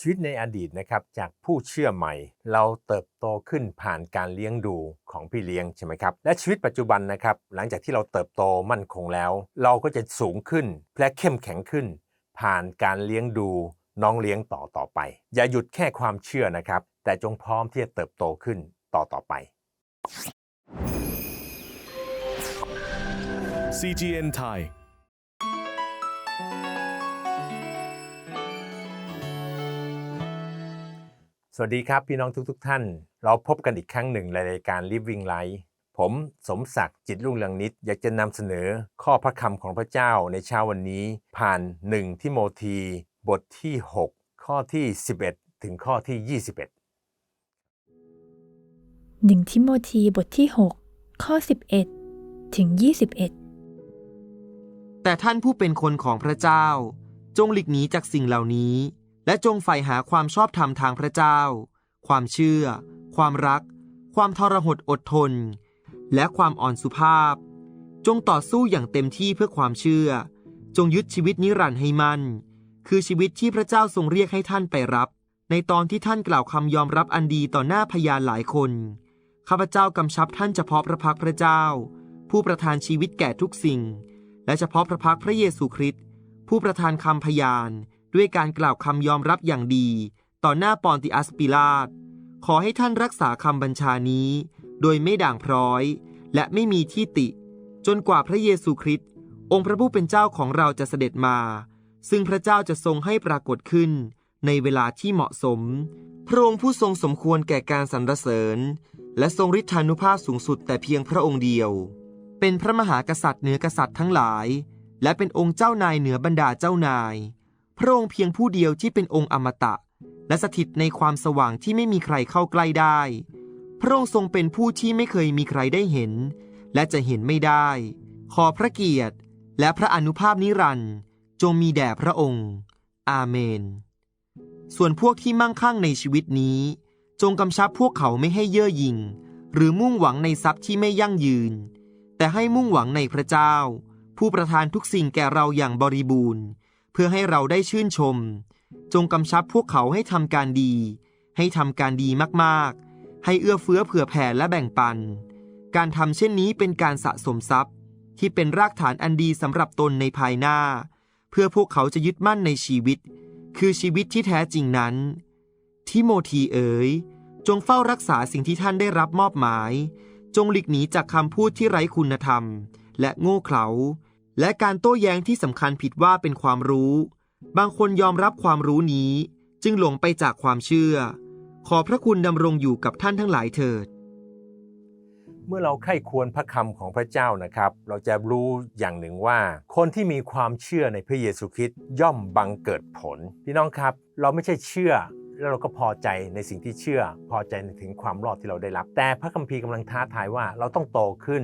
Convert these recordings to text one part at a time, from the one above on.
ชีวิตในอดีตนะครับจากผู้เชื่อใหม่ เราเติบโตขึ้นผ่านการเลี้ยงดูของพี่เลี้ยงใช่ไหมครับและชีวิตปัจจุบันนะครับหลังจากที่เราเติบโตมั่นคงแล้ว เราก็จะสูงขึ้นและเข้มแข็งขึ้น ผ่านการเลี้ยงดูน้องเลี้ยงต่อต่อไป อย่าหยุดแค่ความเชื่อนะครับ แต่จงพร้อมที่จะเติบโตขึ้นต่อต่อไป CGN Thai สวัสดีครับพี่น้องทุกๆทท่าน เราพบกันอีกครั้งหนึ่งในรายการ Living Life ผมสมศักดิ์จิตรุ่งเรืองนิตอยากจะนำเสนอข้อพระคำของพระเจ้าในเช้าวันนี้ ผ่าน1ทิโมธีบทที่ 6 ข้อที่ 11 ถึงข้อที่ 21หนึ่งทิโมธีบทที่ 6 ข้อ 11 ถึง 21 แต่ท่านผู้เป็นคนของพระเจ้า จงหลีกหนีจากสิ่งเหล่านี้ และจงใฝ่หาความชอบธรรมทางพระเจ้า ความเชื่อ ความรัก ความทรหดอดทน และความอ่อนสุภาพ จงต่อสู้อย่างเต็มที่เพื่อความเชื่อ จงยึดชีวิตนิรันดร์ให้มั่น คือชีวิตที่พระเจ้าทรงเรียกให้ท่านไปรับ ในตอนที่ท่านกล่าวคำยอมรับอันดีต่อหน้าพยานหลายคน ข้าพเจ้ากำชับท่านเฉพาะพระพักพระเจ้า ผู้ประทานชีวิตแก่ทุกสิ่ง และเฉพาะพระพักพระเยซูคริสต์ผู้ประทานคำพยาน ด้วยการกล่าวคำยอมรับอย่างดี ต่อหน้าปอนติอัสปิลาตขอให้ท่านรักษาคำบัญชานี้ โดยไม่ด่างพร้อย และไม่มีที่ติ จนกว่าพระเยซูคริสต์องค์พระผู้เป็นเจ้าของเราจะเสด็จมา ซึ่งพระเจ้าจะทรงให้ปรากฏขึ้น ในเวลาที่เหมาะสม พระองค์ผู้ทรงสมควรแก่การสรรเสริญ และทรงฤทธานุภาพสูงสุดแต่เพียงพระองค์เดียว เป็นพระมหากษัตริย์เหนือกษัตริย์ทั้งหลาย และเป็นองค์เจ้านายเหนือบรรดาเจ้านาย พระองค์เพียงผู้เดียวที่เป็นองค์อมตะ และสถิตในความสว่างที่ไม่มีใครเข้าใกล้ได้ พระองค์ทรงเป็นผู้ที่ไม่เคยมีใครได้เห็น และจะเห็นไม่ได้ ขอพระเกียรติ และพระอนุภาพนิรันดร์จงมีแด่พระองค์ อาเมน ส่วนพวกที่มั่งคั่งในชีวิตนี้ จงกำชับพวกเขาไม่ให้เย่อหยิ่ง หรือมุ่งหวังในทรัพย์ที่ไม่ยั่งยืน แต่ให้มุ่งหวังในพระเจ้า ผู้ประทานทุกสิ่งแก่เราอย่างบริบูรณ์ พื่อให้เราได้ชื่นชม จงกำชับพวกเขาให้ทำการดี ให้ทำการดีมากๆ ให้เอื้อเฟื้อเผื่อแผ่และแบ่งปัน การทำเช่นนี้เป็นการสะสมทรัพย์ ที่เป็นรากฐานอันดีสำหรับตนในภายหน้า เพื่อพวกเขาจะยึดมั่นในชีวิต คือชีวิตที่แท้จริงนั้น ทิโมธีเอ๋ยจงเฝ้ารักษาสิ่งที่ท่านได้รับมอบหมาย จงหลีกหนีจากคำพูดที่ไร้คุณธรรม และโง่เขลา และการโต้แย้งที่สำคัญผิดว่าเป็นความรู้ บางคนยอมรับความรู้นี้ จึงหลงไปจากความเชื่อ ขอพระคุณดำรงอยู่กับท่านทั้งหลายเถิด เมื่อเราใคร่ควรพระคำของพระเจ้านะครับ เราจะรู้อย่างหนึ่งว่า คนที่มีความเชื่อในพระเยซูคริสต์ย่อมบังเกิดผลพี่น้องครับ เราไม่ใช่เชื่อแล้วเราก็พอใจในสิ่งที่เชื่อ พอใจในถึงความรอดที่เราได้รับ แต่พระคัมภีร์กำลังท้าทายว่าเราต้องโตขึ้น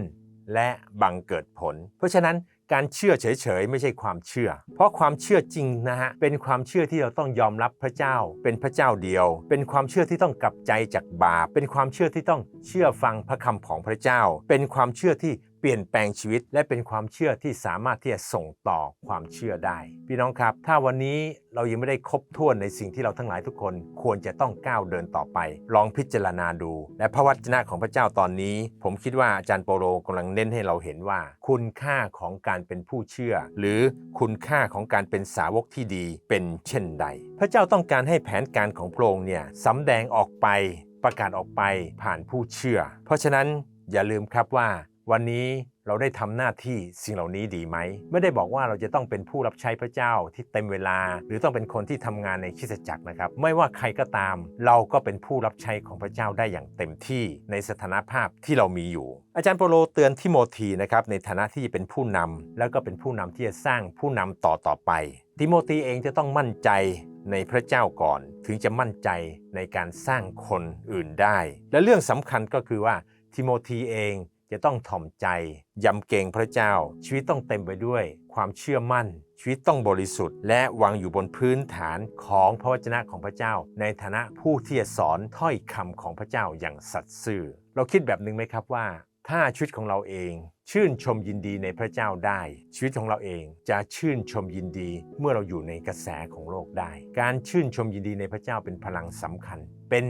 และบังเกิดผล เพราะฉะนั้น การเชื่อเฉยๆ ไม่ใช่ความเชื่อ เพราะความเชื่อจริงนะฮะ เป็นความเชื่อที่เราต้องยอมรับพระเจ้า เป็นพระเจ้าเดียว เป็นความเชื่อที่ต้องกลับใจจากบาป เป็นความเชื่อที่ต้องเชื่อฟังพระคำของพระเจ้า เป็นความเชื่อที่ ปลี่ยนแปลงชีวิตและเป็นความเชื่อที่สามารถที่จะส่งต่อความเชื่อได้ พี่น้องครับ ถ้าวันนี้เรายังไม่ได้ครบถ้วนในสิ่งที่เราทั้งหลายทุกคนควรจะต้องก้าวเดินต่อไป ลองพิจารณาดู และพระวจนะของพระเจ้าตอนนี้ ผมคิดว่าอาจารย์โปโลกำลังเน้นให้เราเห็นว่า คุณค่าของการเป็นผู้เชื่อ หรือคุณค่าของการเป็นสาวกที่ดีเป็นเช่นใด พระเจ้าต้องการให้แผนการของพระองค์เนี่ยสำแดงออกไปประกาศออกไปผ่านผู้เชื่อ เพราะฉะนั้นอย่าลืมครับว่า วันนี้เราได้ทำหน้าที่สิ่งเหล่านี้ดีไหม ไม่ได้บอกว่าเราจะต้องเป็นผู้รับใช้พระเจ้าที่เต็มเวลา หรือต้องเป็นคนที่ทำงานในคริสตจักรนะครับ ไม่ว่าใครก็ตาม เราก็เป็นผู้รับใช้ของพระเจ้าได้อย่างเต็มที่ในสถานภาพที่เรามีอยู่ อาจารย์โปโลเตือนทิโมธีนะครับในฐานะที่จะเป็นผู้นำแล้วก็เป็นผู้นำที่จะสร้างผู้นำต่อต่อไป ทิโมธีเองจะต้องมั่นใจในพระเจ้าก่อน ถึงจะมั่นใจในการสร้างคนอื่นได้ และเรื่องสำคัญก็คือว่าทิโมธีเอง จะต้องถ่อมใจยำเกรงพระเจ้า ชีวิตต้องเต็มไปด้วย ความเชื่อมั่น ชีวิตต้องบริสุทธิ์ และวางอยู่บนพื้นฐานของพระวจนะของพระเจ้า ในฐานะผู้ที่จะสอนถ้อยคำของพระเจ้าอย่างสัตย์ซื่อ เราคิดแบบหนึ่งไหมครับว่า ถ้าชีวิตของเราเอง ชื่นชมยินดีในพระเจ้าได้ ชีวิตของเราเองจะชื่นชมยินดีเมื่อเราอยู่ในกระแสของโลกได้ การชื่นชมยินดีในพระเจ้าเป็นพลังสำคัญ เป็น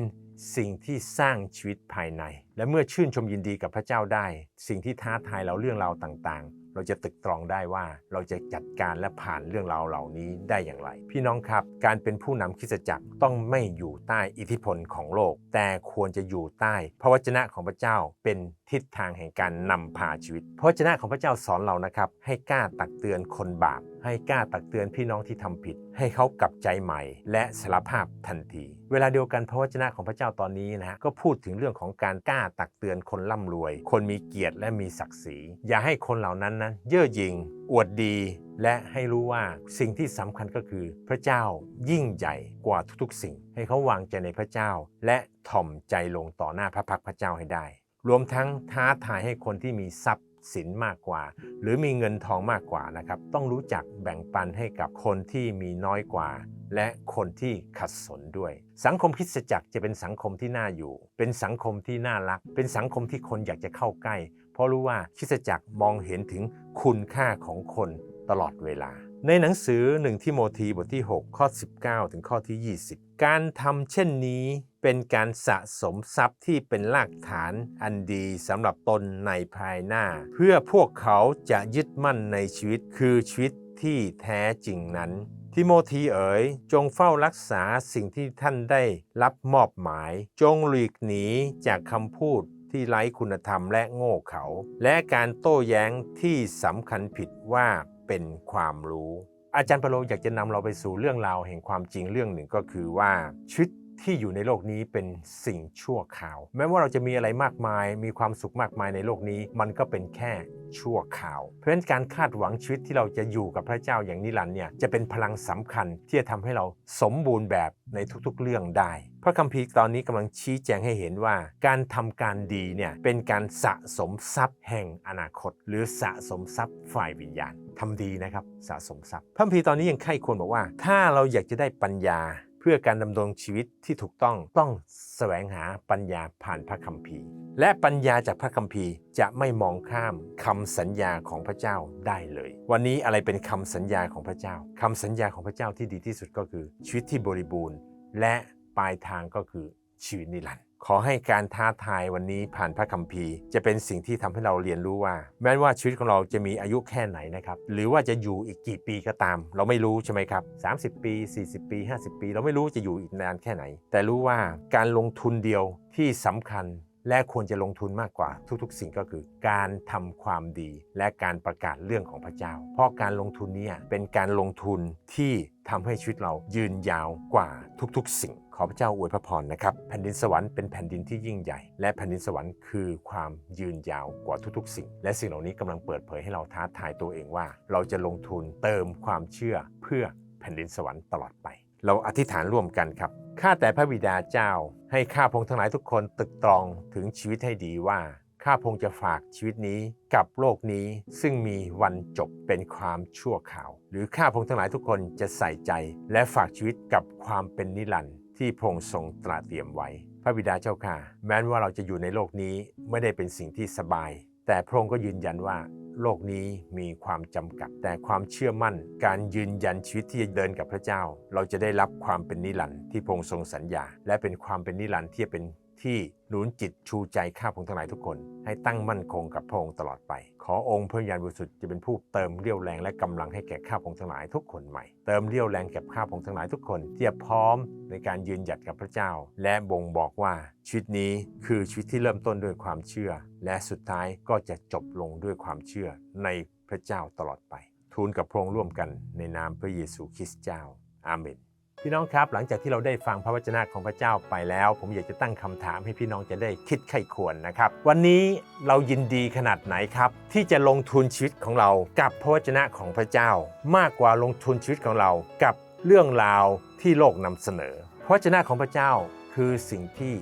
สิ่งที่สร้างชีวิตภายในและเมื่อชื่นชมยินดีกับพระเจ้าได้ สิ่งที่ท้าทายเราเรื่องราวต่างๆ เราจะตึกตรองได้ว่าเราจะจัดการและผ่านเรื่องราวเหล่านี้ได้อย่างไร พี่น้องครับ การเป็นผู้นำคริสตจักรต้องไม่อยู่ใต้อิทธิพลของโลก แต่ควรจะอยู่ใต้พระวจนะของพระเจ้าเป็นทิศทางแห่งการนำพาชีวิต พระวจนะของพระเจ้าสอนเรานะครับ ให้กล้าตักเตือนคนบาป ให้กล้าตักเตือนพี่น้องที่ทำผิด ให้เขากลับใจใหม่ และสารภาพทันที เวลาเดียวกันพระวจนะของพระเจ้าตอนนี้นะฮะก็พูดถึงเรื่องของการกล้าตักเตือนคนร่ำรวย คนมีเกียรติและมีศักดิ์ศรี อย่าให้คนเหล่านั้นนะเย่อหยิ่งอวดดี และให้รู้ว่าสิ่งที่สำคัญก็คือ พระเจ้ายิ่งใหญ่กว่าทุกๆ สิ่ง ให้เขาวางใจในพระเจ้า และถ่อมใจลงต่อหน้าพระพักพระเจ้าให้ได้ รวมทั้งท้าทายให้คนที่มีทรัพย์ สินมากกว่า หรือมีเงินทองมากกว่านะครับ ต้องรู้จักแบ่งปันให้กับคนที่มีน้อยกว่า และคนที่ขัดสนด้วย สังคมคริสตจักรจะเป็นสังคมที่น่าอยู่ เป็นสังคมที่น่ารัก เป็นสังคมที่คนอยากจะเข้าใกล้ เพราะรู้ว่าคริสตจักรมองเห็นถึงคุณค่าของคนตลอดเวลา ในหนังสือ1ทิโมธีบทที่ 6 ข้อ 19 ถึงข้อที่ 20 การทำเช่นนี้ เป็นการสะสมทรัพย์ที่เป็นรากฐานอันดีสำหรับตนในภายหน้า เพื่อพวกเขาจะยึดมั่นในชีวิตคือชีวิตที่แท้จริงนั้นทิโมธีเอ๋ย จงเฝ้ารักษาสิ่งที่ท่านได้รับมอบหมาย จงหลีกหนีจากคำพูดที่ไร้คุณธรรมและโง่เขาและการโต้แย้งที่สำคัญผิดว่าเป็นความรู้ อาจารย์ปะโลอยากจะนำเราไปสู่เรื่องราวแห่งความจริงเรื่องหนึ่งก็คือว่าชีวิต ที่อยู่ในโลกนี้เป็นสิ่งชั่วคราว แม้ว่าเราจะมีอะไรมากมาย มีความสุขมากมายในโลกนี้ มันก็เป็นแค่ชั่วคราว เพราะฉะนั้นการคาดหวังชีวิตที่เราจะอยู่กับพระเจ้าอย่างนิรันดร์เนี่ยจะเป็นพลังสำคัญที่จะทำให้เราสมบูรณ์แบบในทุกๆเรื่องได้ พระคัมภีร์ตอนนี้กำลังชี้แจงให้เห็นว่า การทำการดีเนี่ยเป็นการสะสมทรัพย์แห่งอนาคต หรือสะสมทรัพย์ฝ่ายวิญญาณทำดีนะครับสะสมทรัพย์พระคัมภีร์ตอนนี้ยังไข้ควรบอกว่า ถ้าเราอยากจะได้ปัญญา พื่อการดำรงชีวิตที่ถูกต้องต้องแสวงหาปัญญาผ่านพระคัมภีร์ และปัญญาจากพระคัมภีร์จะไม่มองข้ามคำสัญญาของพระเจ้าได้เลย วันนี้อะไรเป็นคำสัญญาของพระเจ้าคำสัญญาของพระเจ้าที่ดีที่สุดก็คือ ชีวิตที่บริบูรณ์ และปลายทางก็คือ ชีวิตนิรันดร์ขอให้การท้าทายวันนี้ผ่านพระคัมภีร์ จะเป็นสิ่งที่ทำให้เราเรียนรู้ว่า แม้ว่าชีวิตของเราจะมีอายุแค่ไหนนะครับ หรือว่าจะอยู่อีกกี่ปีก็ตาม เราไม่รู้ใช่ไหมครับ 30 ปี 40 ปี 50 ปี เราไม่รู้จะอยู่อีกนานแค่ไหน แต่รู้ว่าการลงทุนเดียวที่สำคัญและควรจะลงทุนมากกว่าทุกๆ สิ่งก็คือ การทำความดีและการประกาศเรื่องของพระเจ้า เพราะการลงทุนนี้เป็นการลงทุนที่ทำให้ชีวิตเรายืนยาวกว่าทุกๆ สิ่ง ขอพระเจ้าอวยพระพรนะครับแผ่นดินสวรรค์เป็นแผ่นดินที่ยิ่งใหญ่ และแผ่นดินสวรรค์คือความยืนยาวกว่าทุกๆ สิ่ง และสิ่งเหล่านี้กำลังเปิดเผยให้เราท้าทายตัวเองว่า เราจะลงทุนเติมความเชื่อเพื่อแผ่นดินสวรรค์ตลอดไป เราอธิษฐานร่วมกันครับข้าแต่พระบิดาเจ้า ให้ข้าพงทั้งหลายทุกคนตึกตรองถึงชีวิตให้ดีว่าข้าพงจะฝากชีวิตนี้กับโลกนี้ซึ่งมีวันจบเป็นความชั่วข่าว หรือข้าพงทั้งหลายทุกคนจะใส่ใจ และฝากชีวิตกับความเป็นนิรันดร์ ที่พระองค์ทรงตราเตรียมไว้ พระบิดาเจ้าข้าแม้ว่าเราจะอยู่ในโลกนี้ไม่ได้เป็นสิ่งที่สบาย แต่พระองค์ก็ยืนยันว่า โลกนี้มีความจำกัด แต่ความเชื่อมั่น การยืนยันชีวิตที่จะเดินกับพระเจ้า เราจะได้รับความเป็นนิรันดร์ที่พระองค์ทรงสัญญา และเป็นความเป็นนิรันดร์ที่จะเป็น ที่หนุนจิตชูใจข้าพงทั้งหลายทุกคน ให้ตั้งมั่นคงกับพระองค์ตลอดไป ขอองค์พระวิญาณบริสุทธิ์จะเป็นผู้เติมเรี่ยวแรงและกำลังให้แก่ข้าพงทั้งหลายทุกคนใหม่ เติมเรี่ยวแรงแก่ข้าพงทั้งหลายทุกคนที่จะพร้อมในการยืนหยัดกับพระเจ้า และบ่งบอกว่าชีวิตนี้คือชีวิตที่เริ่มต้นด้วยความเชื่อ และสุดท้ายก็จะจบลงด้วยความเชื่อในพระเจ้าตลอดไป ทูลกับพระองค์ร่วมกันในนามพระเยซูคริสต์เจ้า อาเมน พี่น้องครับหลังจากที่เราได้ฟังพระวจนะของพระเจ้าไปแล้ว ผมอยากจะตั้งคำถามให้พี่น้องจะได้คิดไข้ควรนะครับ วันนี้เรายินดีขนาดไหนครับ ที่จะลงทุนชีวิตของเรากับพระวจนะของพระเจ้า มากกว่าลงทุนชีวิตของเรากับเรื่องราวที่โลกนำเสนอ พระวจนะของพระเจ้าคือสิ่งที่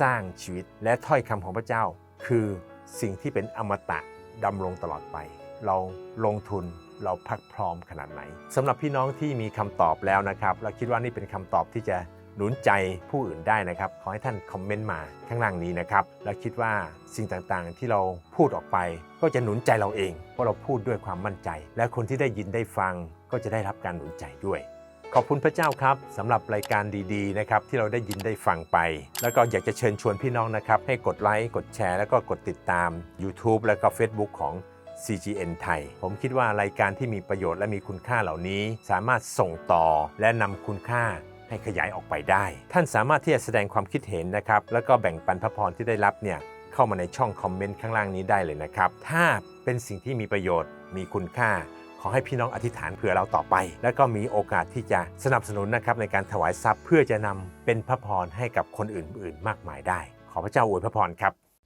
สร้างชีวิตและถ้อยคำของพระเจ้า คือสิ่งที่เป็นอมตะดำรงตลอดไป เราลงทุนเราพักพร้อมขนาดไหนสำหรับพี่น้องที่มีคำตอบแล้วนะครับและคิดว่านี่เป็นคำตอบที่จะหนุนใจผู้อื่นได้นะครับ ขอให้ท่านคอมเมนต์มาข้างล่างนี้นะครับ แล้วคิดว่าสิ่งต่างๆ ที่เราพูดออกไป ก็จะหนุนใจเราเอง เพราะเราพูดด้วยความมั่นใจ และคนที่ได้ยินได้ฟังก็จะได้รับการหนุนใจด้วย ขอบคุณพระเจ้าครับสำหรับรายการดีๆนะครับที่เราได้ยินได้ฟังไป แล้วก็อยากจะเชิญชวนพี่น้องนะครับ ให้กดไลค์กดแชร์ แล้วก็กดติดตาม YouTube แล้วก็ Facebook ของ CGN ไทย ผมคิดว่ารายการที่มีประโยชน์และมีคุณค่าเหล่านี้ สามารถส่งต่อและนำคุณค่าให้ขยายออกไปได้ ท่านสามารถที่จะแสดงความคิดเห็นนะครับ แล้วก็แบ่งปันพระพรที่ได้รับเนี่ยเข้ามาในช่องคอมเมนต์ข้างล่างนี้ได้เลยนะครับ ถ้าเป็นสิ่งที่มีประโยชน์ มีคุณค่า ขอให้พี่น้องอธิษฐานเผื่อเราต่อไป แล้วก็มีโอกาสที่จะสนับสนุนนะครับในการถวายทรัพย์เพื่อจะนำเป็นพระพรให้กับคนอื่นๆ มากมายได้ ขอพระเจ้าอวยพระพรครับ